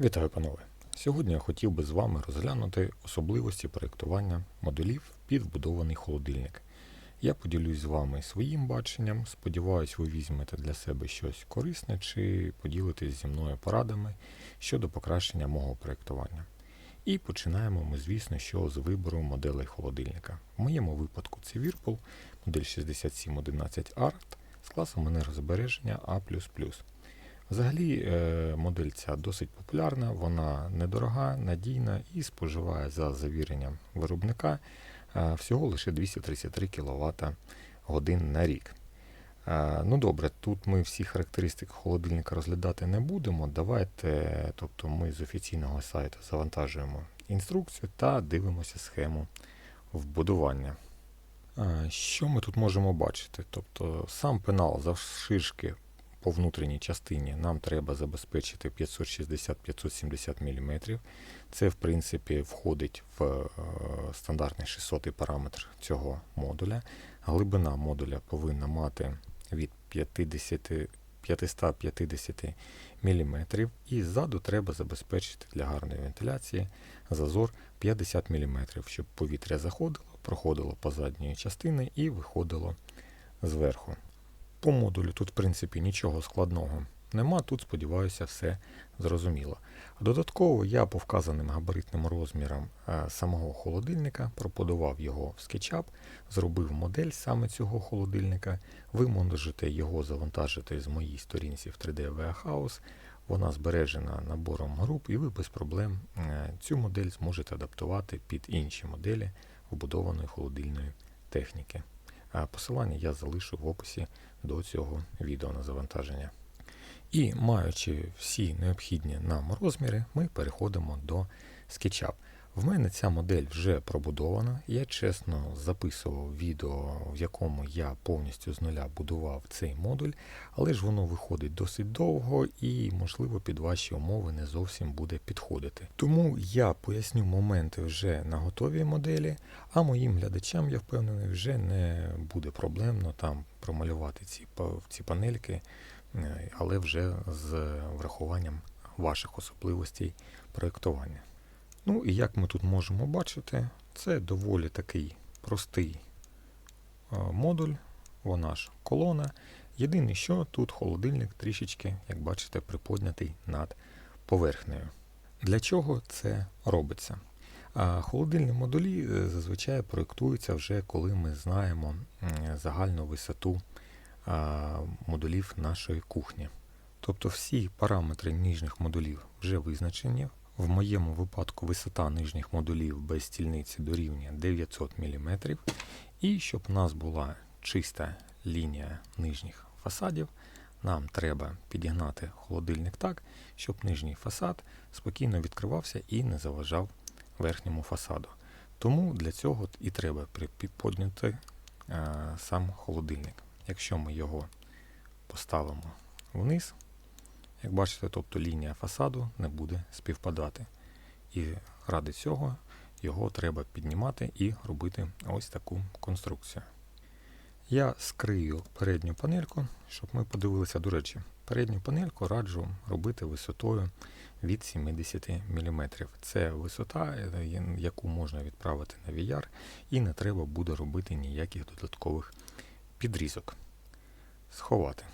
Вітаю, панове! Сьогодні я хотів би з вами розглянути особливості проєктування модулів під вбудований холодильник. Я поділюсь з вами своїм баченням. Сподіваюсь, ви візьмете для себе щось корисне чи поділитесь зі мною порадами щодо покращення мого проєктування. І починаємо ми, звісно, що з вибору моделей холодильника. В моєму випадку це Whirlpool, модель 6711 Art з класом енергозбереження A++. Взагалі, е, модель ця досить популярна, вона недорога, надійна і споживає за завіренням виробника е, всього лише 233 кВт годин на рік. Е, Ну добре, тут ми всі характеристики холодильника розглядати не будемо. Давайте, тобто ми з офіційного сайту завантажуємо інструкцію та дивимося схему вбудування. Що ми тут можемо бачити? Тобто сам пенал завширшки по внутрішній частині нам треба забезпечити 560-570 мм. Це, в принципі, входить в е, стандартний 600 параметр цього модуля. Глибина модуля повинна мати від 50, 550 мм. І ззаду треба забезпечити для гарної вентиляції зазор 50 мм, щоб повітря заходило, проходило по задньої частини і виходило зверху. По модулю тут, в принципі, нічого складного нема. Тут, сподіваюся, все зрозуміло. Додатково я по вказаним габаритним розмірам е, самого холодильника проподував його в SketchUp, зробив модель саме цього холодильника. Ви можете його завантажити з моїй сторінці в 3D Warehouse. Вона збережена набором груп, і ви без проблем е, цю модель зможете адаптувати під інші моделі вбудованої холодильної техніки. Посилання я залишу в описі до цього відео на завантаження. І маючи всі необхідні нам розміри, ми переходимо до SketchUp. В мене ця модель вже пробудована. Я чесно записував відео, в якому я повністю з нуля будував цей модуль, але ж воно виходить досить довго і, можливо, під ваші умови не зовсім буде підходити. Тому я поясню моменти вже на готовій моделі, а моїм глядачам, я впевнений, вже не буде проблемно там промалювати ці, ці панельки, е, але вже з врахуванням ваших особливостей проєктування. Ну і як ми тут можемо бачити, це доволі такий простий е, модуль, вона ж колона. Єдине, що тут холодильник трішечки, як бачите, приподнятий над поверхнею. Для чого це робиться? Холодильні модулі е, зазвичай проєктуються вже коли ми знаємо загальну висоту модулів нашої кухні. Тобто всі параметри ніжніх модулів вже визначені. В моєму випадку висота нижніх модулів без стільниці дорівнює 900 мм. І щоб у нас була чиста лінія нижніх фасадів, нам треба підігнати холодильник так, щоб нижній фасад спокійно відкривався і не заважав верхньому фасаду. Тому для цього і треба підподняти е, сам холодильник. Якщо ми його поставимо вниз, як бачите, тобто лінія фасаду не буде співпадати. І ради цього його треба піднімати і робити ось таку конструкцію. Я скрию передню панельку, щоб ми подивилися, до речі, передню панельку раджу робити висотою від 70 мм. Це висота, яку можна відправити на VR, і не треба буде робити ніяких додаткових підрізок. Сховати.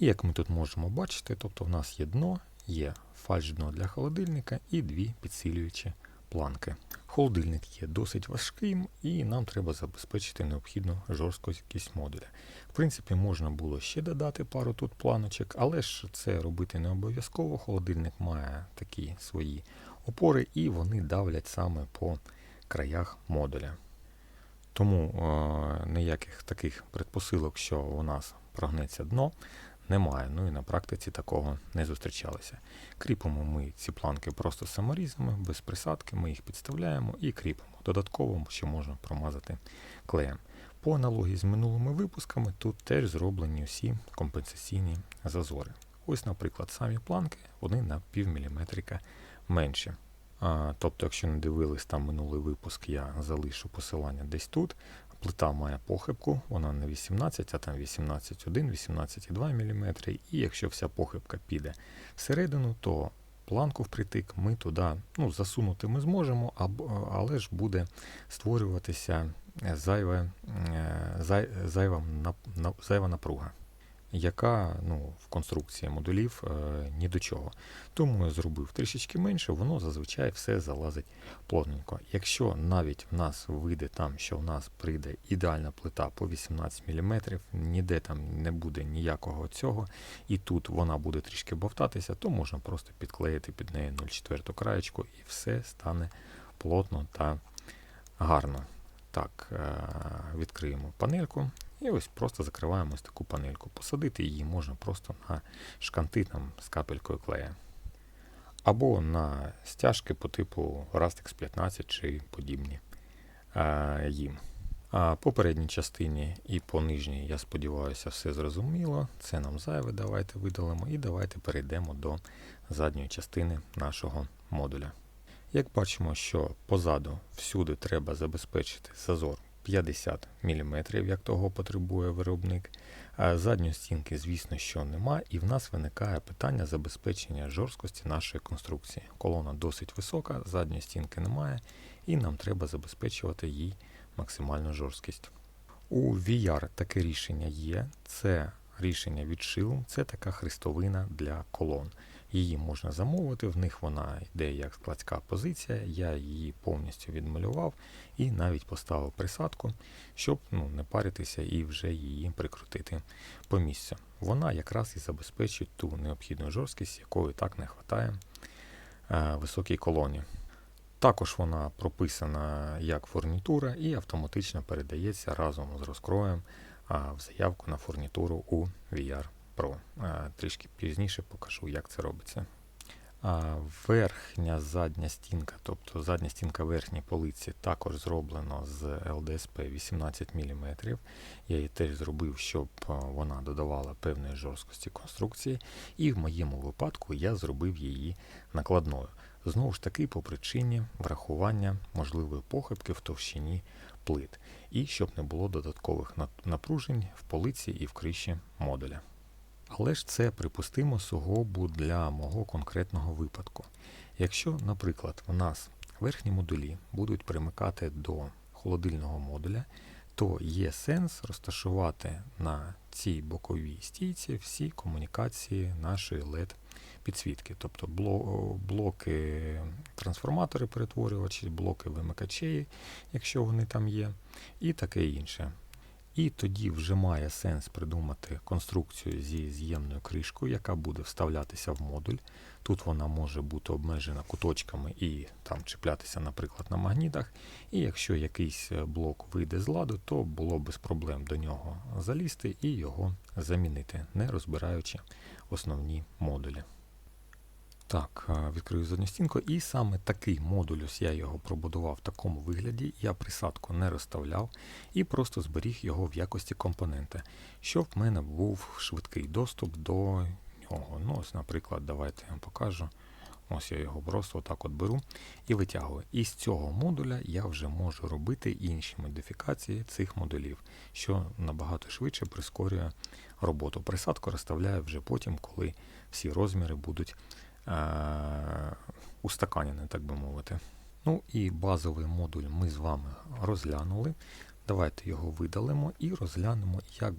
І як ми тут можемо бачити, тобто в нас є дно, є фальш-дно для холодильника і дві підсилюючі планки. Холодильник є досить важким і нам треба забезпечити необхідну жорсткість модуля. В принципі, можна було ще додати пару тут планочок, але ж це робити не обов'язково. Холодильник має такі свої опори і вони давлять саме по краях модуля. Тому е ніяких таких предпосилок, що у нас прогнеться дно, немає. Ну і на практиці такого не зустрічалося. Кріпимо ми ці планки просто саморізами, без присадки, ми їх підставляємо і кріпимо. Додатково ще можна промазати клеєм. По аналогії з минулими випусками, тут теж зроблені всі компенсаційні зазори. Ось, наприклад, самі планки, вони на пів міліметрика менші. Тобто, якщо не дивились там минулий випуск, я залишу посилання десь тут. Плита має похибку, вона не 18, а там 18,1, 18,2 мм. І якщо вся похибка піде всередину, то планку впритик, ми туди ну, засунути ми зможемо, але ж буде створюватися зайве, е, зай, зайва, зайва напруга, яка ну, в конструкції модулів е, ні до чого. Тому я зробив трішечки менше, воно зазвичай все залазить плотненько. Якщо навіть в нас вийде там, що в нас прийде ідеальна плита по 18 мм, ніде там не буде ніякого цього, і тут вона буде трішки бовтатися, то можна просто підклеїти під неї 0,4 краєчку і все стане плотно та гарно. Так, е, відкриємо панельку і ось просто закриваємо ось таку панельку. Посадити її можна просто на шканти там, з капелькою клея. Або на стяжки по типу Rastix 15 чи подібні е, їм. А по передній частині і по нижній, я сподіваюся, все зрозуміло. Це нам зайве, давайте видалимо і давайте перейдемо до задньої частини нашого модуля. Як бачимо, що позаду всюди треба забезпечити зазор 50 мм, як того потребує виробник. Задньої стінки, звісно, що нема, і в нас виникає питання забезпечення жорсткості нашої конструкції. Колона досить висока, задньої стінки немає, і нам треба забезпечувати їй максимальну жорсткість. У VR таке рішення є. Це рішення від Shilm, це така хрестовина для колон. Її можна замовити, в них вона йде як складська позиція. Я її повністю відмалював і навіть поставив присадку, щоб ну, не паритися і вже її прикрутити по місцю. Вона якраз і забезпечить ту необхідну жорсткість, якої так не вистачає е, високій колоні. Також вона прописана як фурнітура і автоматично передається разом з розкроєм в заявку на фурнітуру у VR Pro. Трішки пізніше покажу, як це робиться. Верхня задня стінка, тобто задня стінка верхньої полиці, також зроблено з LDSP 18 мм. Я її теж зробив, щоб вона додавала певної жорсткості конструкції, і в моєму випадку я зробив її накладною. Знову ж таки, по причині врахування можливої похибки в товщині плит, і щоб не було додаткових напружень в полиці і в криші модуля. Але ж це припустимо сугубо для мого конкретного випадку. Якщо, наприклад, в нас верхні модулі будуть примикати до холодильного модуля, то є сенс розташувати на цій боковій стійці всі комунікації нашої LED підсвітки, тобто блоки трансформатори перетворювачі, блоки вимикачей, якщо вони там є, і таке інше. І тоді вже має сенс придумати конструкцію зі з'ємною кришкою, яка буде вставлятися в модуль. Тут вона може бути обмежена куточками і там чіплятися, наприклад, на магнітах. І якщо якийсь е, блок вийде з ладу, то було без проблем до нього залізти і його замінити, не розбираючи основні модулі. Так, е, відкрию задню стінку, і саме такий модуль, ось я його пробудував в такому вигляді. Я присадку не розставляв і просто зберіг його в якості компонента, щоб в мене був швидкий доступ до нього. Ну, ось, наприклад, давайте я вам покажу. Ось я його просто отак от беру і витягую. І з цього модуля я вже можу робити інші модифікації цих модулів, що набагато швидше прискорює роботу. Присадку розставляю вже потім, коли всі розміри будуть е- устаканені, так би мовити. Ну і базовий модуль ми з вами розглянули. Давайте його видалимо і розглянемо, як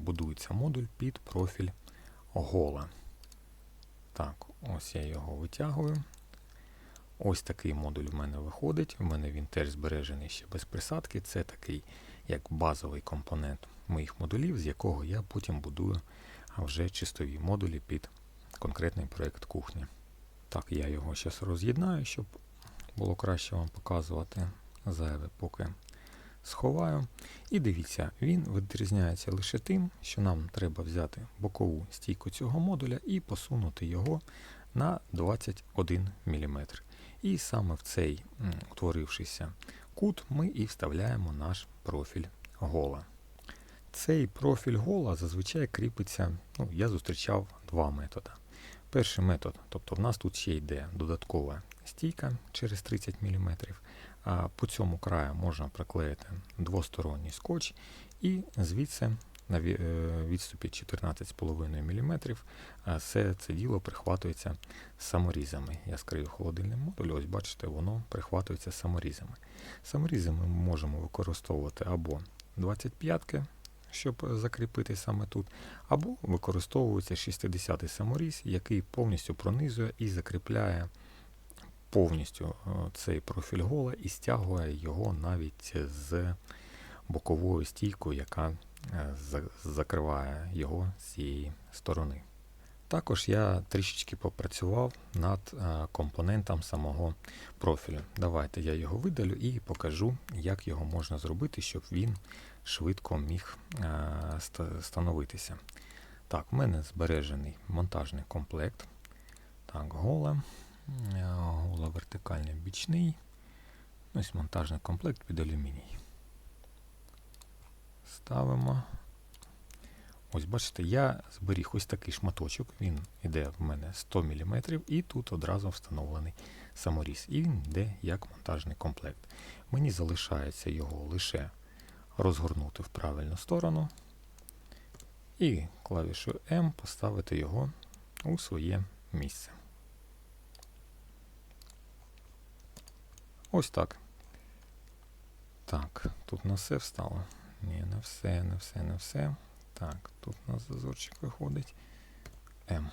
будується модуль під профіль гола. Так, ось я його витягую. Ось такий модуль в мене виходить. У мене він теж збережений ще без присадки. Це такий як базовий компонент моїх модулів, з якого я потім будую вже чистові модулі під конкретний проєкт кухні. Так, я його зараз роз'єднаю, щоб було краще вам показувати. Зайве поки сховаю. І дивіться, він відрізняється лише тим, що нам треба взяти бокову стійку цього модуля і посунути його на 21 мм. І саме в цей утворившийся кут ми і вставляємо наш профіль гола. Цей профіль гола зазвичай кріпиться, ну, я зустрічав два методи. Перший метод, тобто в нас тут ще йде додаткова стійка через 30 мм. А по цьому краю можна приклеїти двосторонній скотч і звідси на е, відступі 14,5 мм. Все це діло прихватується саморізами. Я скрию холодильний модуль, ось бачите, воно прихватується саморізами. Саморізи ми можемо використовувати або 25-ки, щоб закріпити саме тут, або використовується 60-й саморіз, який повністю пронизує і закріпляє повністю е, цей профіль гола і стягує його навіть з боковою стійкою, яка е, закриває його з цієї сторони. Також я трішечки попрацював над е, компонентом самого профілю. Давайте я його видалю і покажу, як його можна зробити, щоб він швидко міг е, становитися. Так, в мене збережений монтажний комплект. Так, гола. Е, Гола вертикальний бічний. Ось монтажний комплект під алюміній. Ставимо. Ось бачите, я зберіг ось такий шматочок. Він йде в мене 100 мм, і тут одразу встановлений саморіз. І він йде як монтажний комплект. Мені залишається його лише розгорнути в правильну сторону. І клавішою М поставити його у своє місце. Ось так. Так, тут на все встало. Ні, не все, не все, не все. Так, тут у нас зазорчик виходить. М.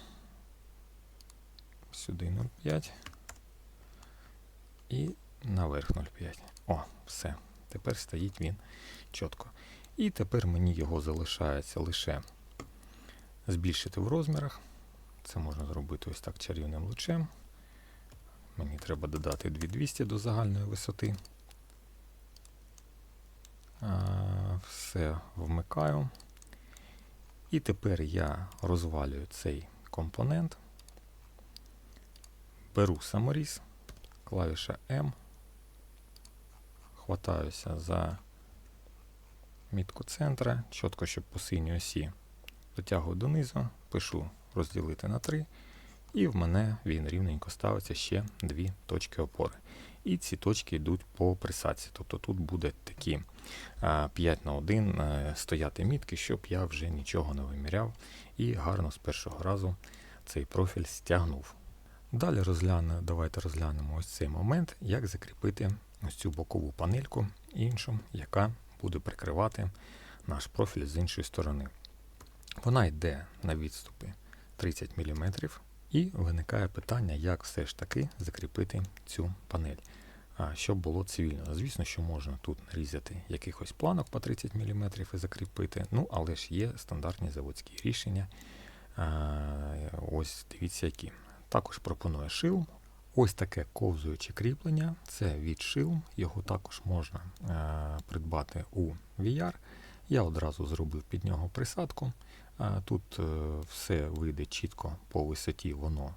Сюди 0,5. І наверх 0,5. О, все. Тепер стоїть він чітко. І тепер мені його залишається лише збільшити в розмірах. Це можна зробити ось так чарівним лучем. Мені треба додати 2200 до загальної висоти. Все вмикаю. І тепер я розвалюю цей компонент, беру саморіз, клавіша М, хватаюся за мітку центра, чітко, щоб по синій осі дотягую донизу, пишу розділити на 3, і в мене він рівненько ставиться ще дві точки опори. І ці точки йдуть по присадці. Тобто тут буде такі 5 на 1 е, стояти мітки, щоб я вже нічого не виміряв і гарно з першого разу цей профіль стягнув. Далі розгляну, давайте розглянемо ось цей момент, як закріпити ось цю бокову панельку іншу, яка буде прикривати наш профіль з іншої сторони. Вона йде на відступи 30 мм, і виникає питання, як все ж таки закріпити цю панель. Щоб було цивільно. Звісно, що можна тут нарізати якихось планок по 30 мм і закріпити. Ну, але ж є стандартні заводські рішення. Ось дивіться які. Також пропонує шилм. Ось таке ковзуюче кріплення. Це від шилм. Його також можна а, придбати у VR. Я одразу зробив під нього присадку. А, Тут е, все вийде чітко по висоті, воно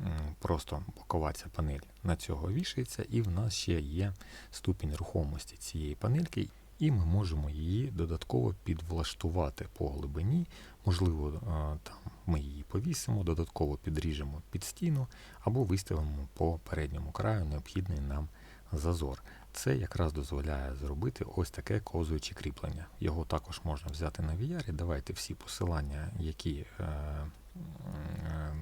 м, просто бокова ця панель на цього вішається, і в нас ще є ступінь рухомості цієї панельки, і ми можемо її додатково підвлаштувати по глибині. Можливо, е, там ми її повісимо, додатково підріжемо під стіну або виставимо по передньому краю необхідний нам зазор. Це якраз дозволяє зробити ось таке ковзуюче кріплення. Його також можна взяти на VR. Давайте всі посилання, які, е, е,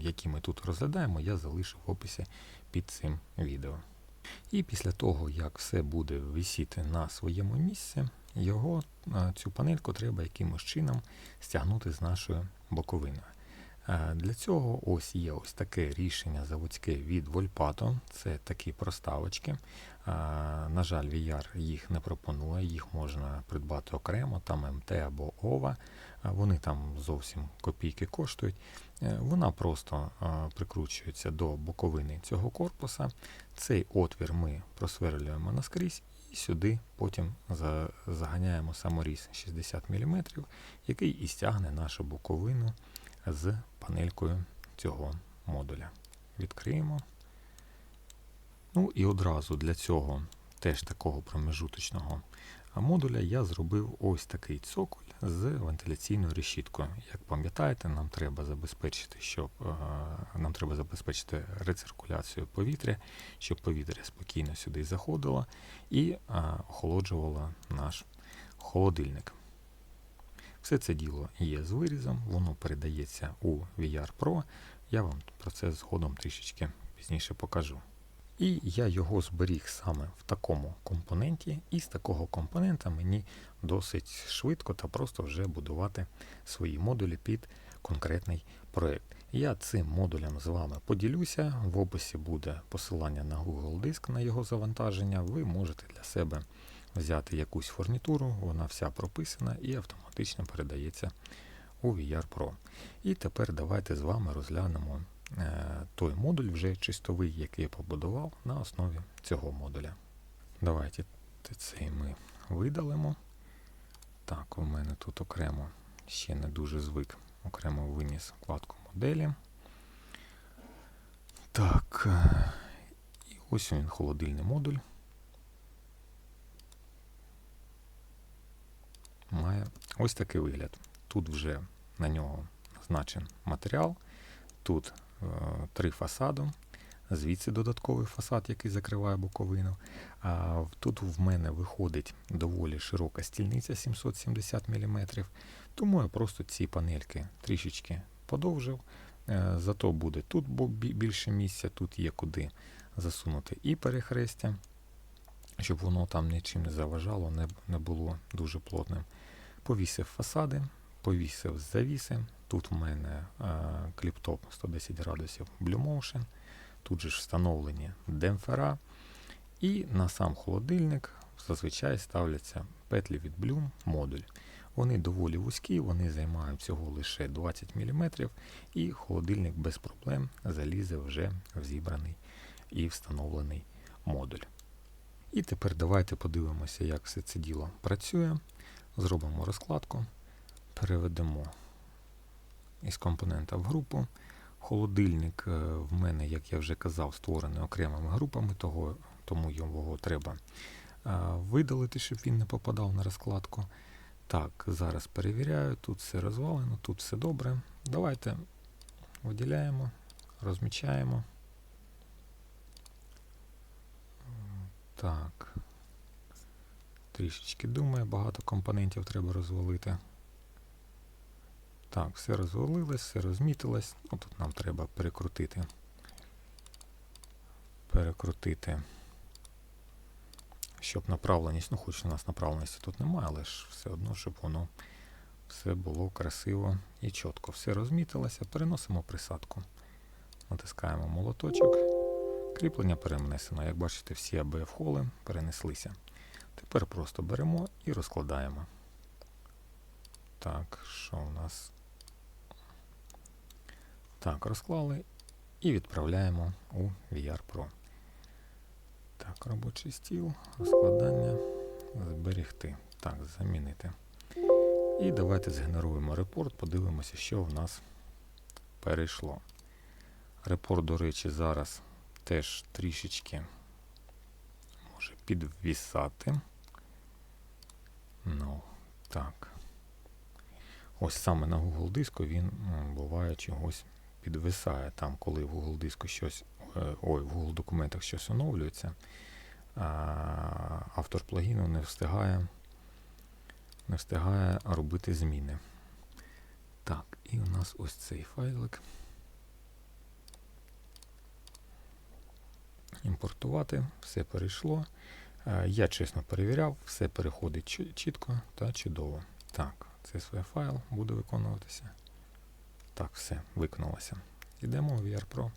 які ми тут розглядаємо, я залишу в описі під цим відео. І після того, як все буде висіти на своєму місці, його, е, цю панельку треба якимось чином стягнути з нашою боковиною. Е, Для цього ось є ось таке рішення заводське від Volpato. Це такі проставочки. Е, На жаль, VR їх не пропонує, їх можна придбати окремо, там МТ або. Е, Вони там зовсім копійки коштують. Вона просто прикручується до боковини цього корпуса. Цей отвір ми просверлюємо наскрізь сюди потім за- заганяємо саморіз 60 мм, який і стягне нашу боковину з панелькою цього модуля. Відкриємо. Ну і одразу для цього теж такого промежуточного модуля я зробив ось такий цоколь з вентиляційною решіткою. Як пам'ятаєте, нам треба забезпечити, щоб е, нам треба забезпечити рециркуляцію повітря, щоб повітря спокійно сюди заходило і е, охолоджувало наш холодильник. Все це діло є з вирізом, воно передається у VR Pro. Я вам про це згодом трішечки пізніше покажу. І я його зберіг саме в такому компоненті, і з такого компонента мені досить швидко та просто вже будувати свої модулі під конкретний проект. Я цим модулем з вами поділюся. В описі буде посилання на Google Диск на його завантаження. Ви можете для себе взяти якусь фурнітуру, вона вся прописана і автоматично передається у VR Pro. І тепер давайте з вами розглянемо той модуль вже чистовий, який я побудував на основі цього модуля. Давайте цей ми видалимо. Так, у мене тут окремо ще не дуже звик, окремо виніс вкладку моделі. Так, е, і ось він холодильний модуль. Має ось такий вигляд. Тут вже на нього назначен матеріал. Тут е, три фасади. Звідси додатковий фасад, який закриває боковину. А Тут в мене виходить доволі широка стільниця 770 мм. Тому я просто ці панельки трішечки подовжив. Е, Зато буде тут більше місця, тут є куди засунути і перехрестя, щоб воно там нічим не заважало, не було дуже плотним. Повісив фасади, повісив завіси. Тут в мене е, кліптоп 110 градусів Blue Motion. Тут же ж встановлені демпфера. І на сам холодильник зазвичай ставляться петлі від Bloom модуль. Вони доволі вузькі, вони займають всього лише 20 мм, і холодильник без проблем залізе вже в зібраний і встановлений модуль. І тепер давайте подивимося, як все це діло працює. Зробимо розкладку, переведемо із компонента в групу. Холодильник е, в мене, як я вже казав, створений окремими групами, того, тому його треба видалити, щоб він не попадав на розкладку. Так, зараз перевіряю, тут все розвалено, тут все добре. Давайте виділяємо, розмічаємо. Так. Трішечки думаю, багато компонентів треба розвалити. Так, все розвалилось, все розмітилось. Ну, Тут нам треба перекрутити. Перекрутити щоб направленість, ну хоч у нас направленості тут немає, але ж все одно, щоб воно все було красиво і чітко. Все розмітилося, переносимо присадку. Натискаємо молоточок. Кріплення перенесено. Як бачите, всі абф холи перенеслися. Тепер просто беремо і розкладаємо. Так, що у нас? Так, розклали і відправляємо у VR Pro. Так, робочий стіл, розкладання, зберегти. Так, замінити. І давайте згенеруємо репорт, подивимося, що в нас перейшло. Репорт, до речі, зараз теж трішечки може підвісати. Ну, так. Ось саме на Google диску він буває чогось підвисає. Там, коли в Google диску щось Е, ой, в Google документах щось оновлюється, автор плагіну не встигає не встигає робити зміни. Так, і у нас ось цей файлик. Імпортувати, все перейшло. Е, я чесно перевіряв, все переходить чітко та чудово. Так, це свій файл буде виконуватися. Так, все, виконалося. Йдемо в VR Pro.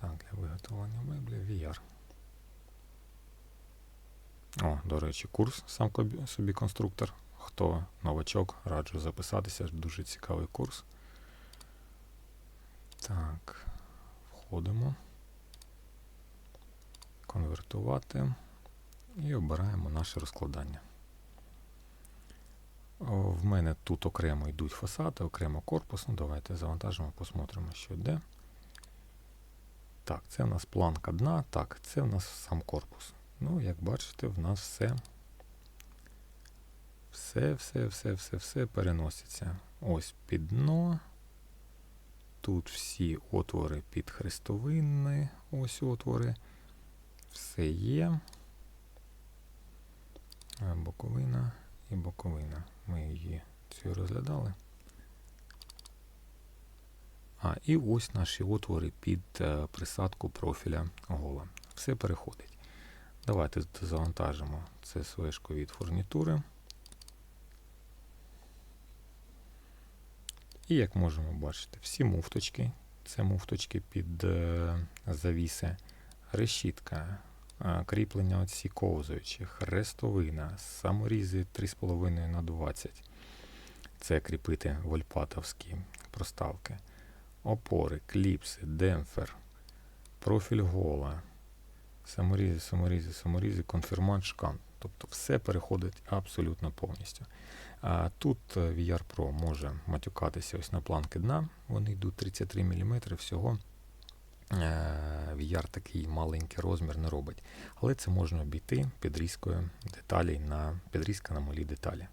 Так, для виготовлення меблів VR. О, до речі, курс сам собі конструктор. Хто новачок, раджу записатися, дуже цікавий курс. Так, входимо. Конвертувати і обираємо наше розкладання. В мене тут окремо йдуть фасади, окремо корпус. Ну, Давайте завантажимо, посмотримо, що йде. Так, це в нас планка дна, так, це в нас сам корпус. Ну, як бачите, в нас все все, все, все, все, все переноситься. Ось під дно. Тут всі отвори під хрестовини, ось отвори. Все є. Боковина і боковина. Ми її функцію розглядали. А, і ось наші отвори під е, присадку профіля гола. Все переходить. Давайте завантажимо CSV від фурнітури. І як можемо бачити, всі муфточки, це муфточки під е, завіси, решітка, кріплення оці ковзуючих, рестовина, саморізи 3,5 на 20. Це кріпити вольпатовські проставки, опори, кліпси, демпфер, профіль гола, саморізи, саморізи, саморізи, конфірмант, шкан. Тобто все переходить абсолютно повністю. А тут е, VR Pro може матюкатися ось на планки дна. Вони йдуть 33 мм всього. Е, VR такий маленький розмір не робить. Але це можна обійти підрізкою деталей на підрізка на малі деталі.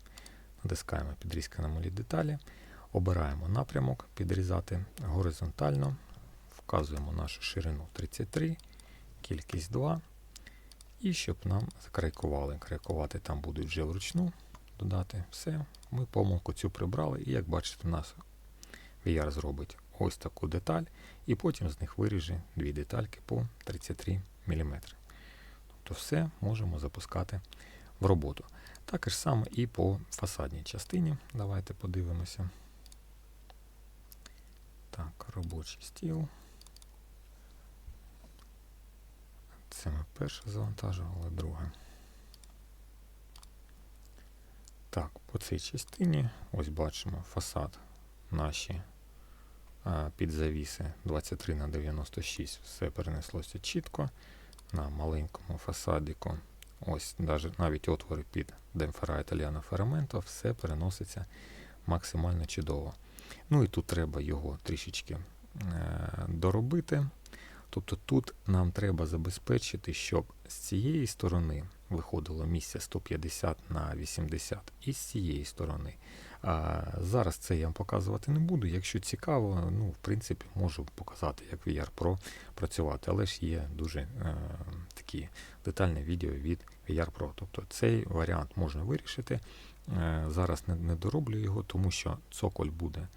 Натискаємо підрізка на малі деталі, обираємо напрямок, підрізати горизонтально, вказуємо нашу ширину 33, кількість 2. І щоб нам закрайкували. Крайкувати там будуть вже вручну додати. Все, ми помилку цю прибрали, і як бачите, у нас VR зробить ось таку деталь, і потім з них виріже дві детальки по 33 мм. Тобто все можемо запускати в роботу. Так ж саме і по фасадній частині. Давайте подивимося. Так, робочий стіл. Це ми перше завантажували, друге. Так, по цій частині ось бачимо фасад наші під завіси 23 на 96 все перенеслося чітко. На маленькому фасадіку, ось навіть, отвори під демпфера італіано фераменто, все переноситься максимально чудово. Ну і тут треба його трішечки е, доробити. Тобто тут нам треба забезпечити, щоб з цієї сторони виходило місце 150 на 80 і з цієї сторони. А Зараз це я вам показувати не буду. Якщо цікаво, ну, в принципі, можу показати, як VR Pro працювати, але ж є дуже е, такі детальне відео від VR Pro. Тобто цей варіант можна вирішити. Е, Зараз не, не дороблю його, тому що цоколь буде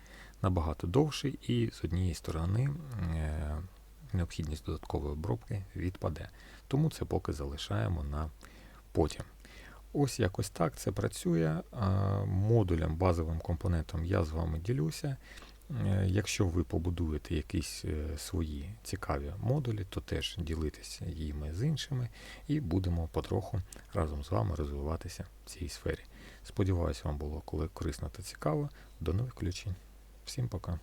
набагато довший, і з однієї сторони. Е, необхідність додаткової обробки відпаде. Тому це поки залишаємо на потім. Ось якось так це працює. Модулем, базовим компонентом я з вами ділюся. Е, якщо ви побудуєте якісь е, свої цікаві модулі, то теж ділитися їми з іншими і будемо потроху разом з вами розвиватися в цій сфері. Сподіваюсь, вам було корисно та цікаво. До нових включень. Всім пока.